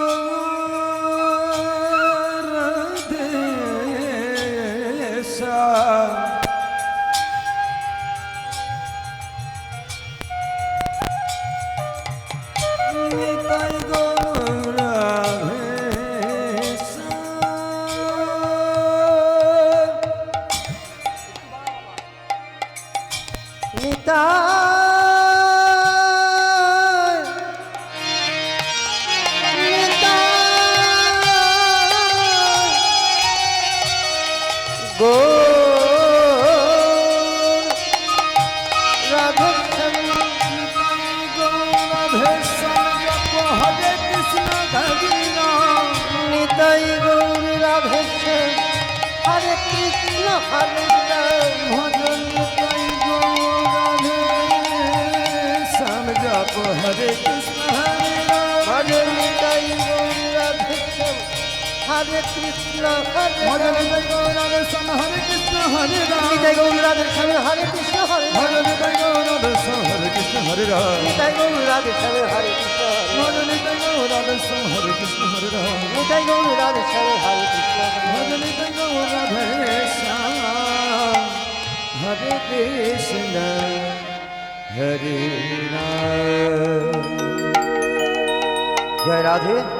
গৌরদেশা হরে কৃষ্ণ হরে গৌরাধে শ্যাম হরে কৃষ্ণ হরে রাম। নিতাই গৌর রাধে হরে কৃষ্ণ হরে গৌরাধে শ্যাম হরে কৃষ্ণ হরে রাম। নিতাই গৌর রাধে হরে কৃষ্ণ হরে গৌরাধে শ্যাম হরে কৃষ্ণ হরে রাম। নিতাই গৌর রাধে হরে কৃষ্ণ হরে গৌরাধে হরে কৃষ্ণ হরে রাম। জয় রাধে।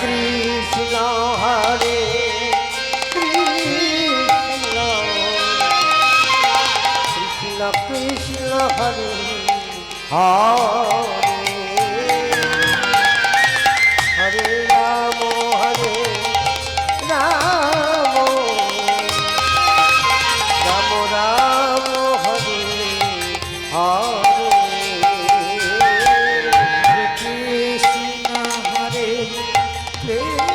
হরে কৃষ্ণ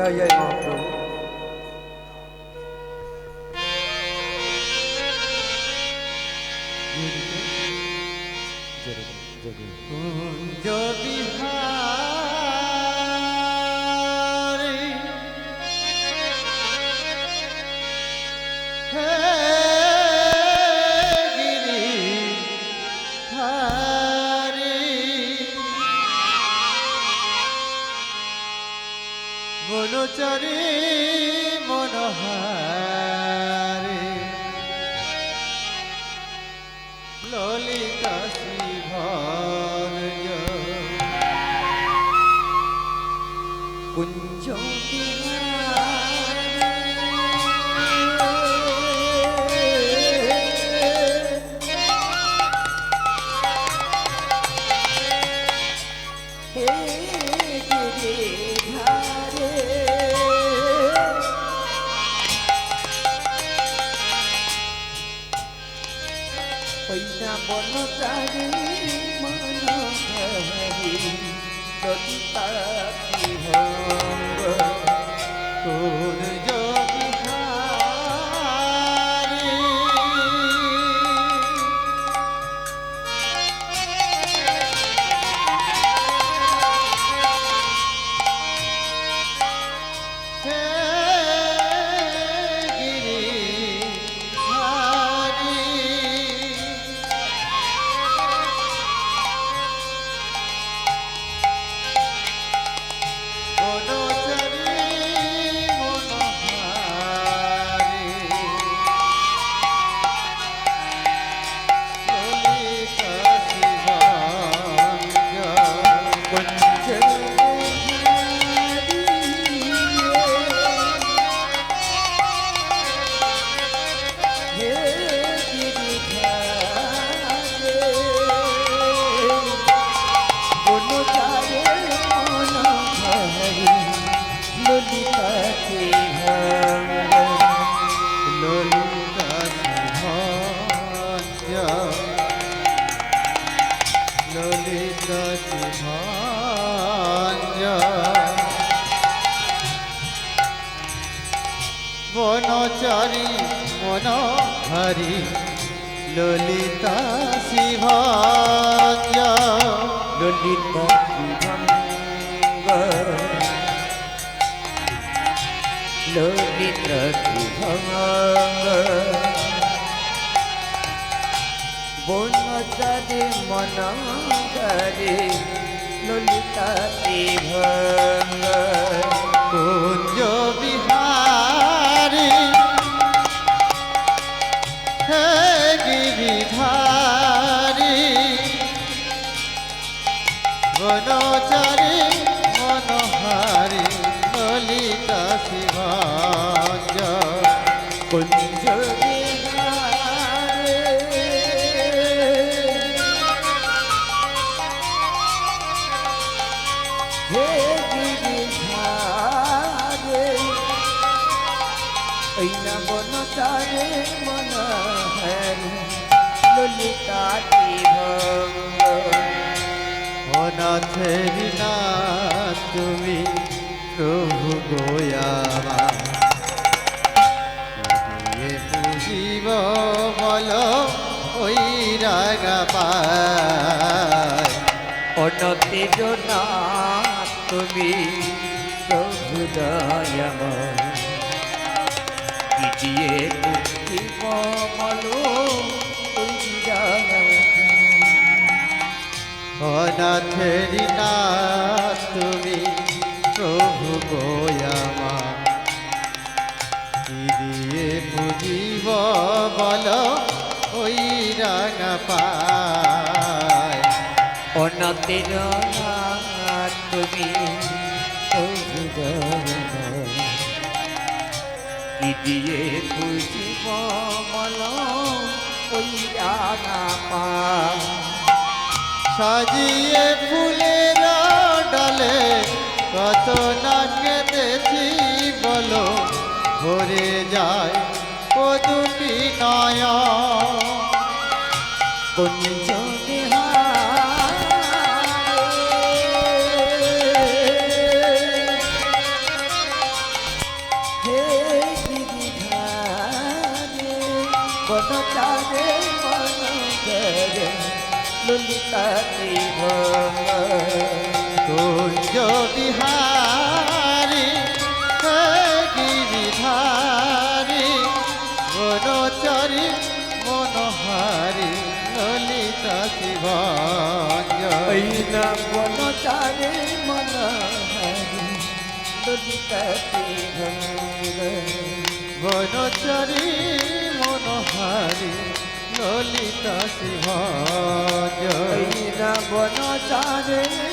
जय जय महाप्रभु जो बिहारी চরে মনোহারী ললিতা শিভাঞ্জ ললিতা শুভঙ্গ ললিতা শুভঙ্গ বনচারে মনঙ্গরে ললিতা শুভঙ্গ কুঞ্জ বিহারী গিরিধারী বনচারী ললিতা ভঙ্গ। অনাথেরি না তুমি প্রভু গোয়ামা দিয়ে পুজিব বল ওই রাগা পায়। অনতেজ না তুমি প্রভু দয়াময় পিটিয়ে মুক্তি অনাথেরি না তুমি, প্রভু গোয়ামা দিয়ে পুজিব বল, ওই রাগা পায়। অনতেজ না তুমি, প্রভু দয়াময় পিটিয়ে বুঝিব মলো ওই জানা পা সাজিয়ে ফুলের ডালে কত না কেঁদেছি বলো ভরে যায় ও দুটি নয় বনচারে বনচরে ললিতা কুঞ্জ বিহারি গিরিধারি বনচরি মনোহারি ললিতা শিবাঞ্জ না বনচারে মন হরি ললিতা বনচরি মনোহারি ললিতা শিবাঞ্জ না বনচারে মনোহারি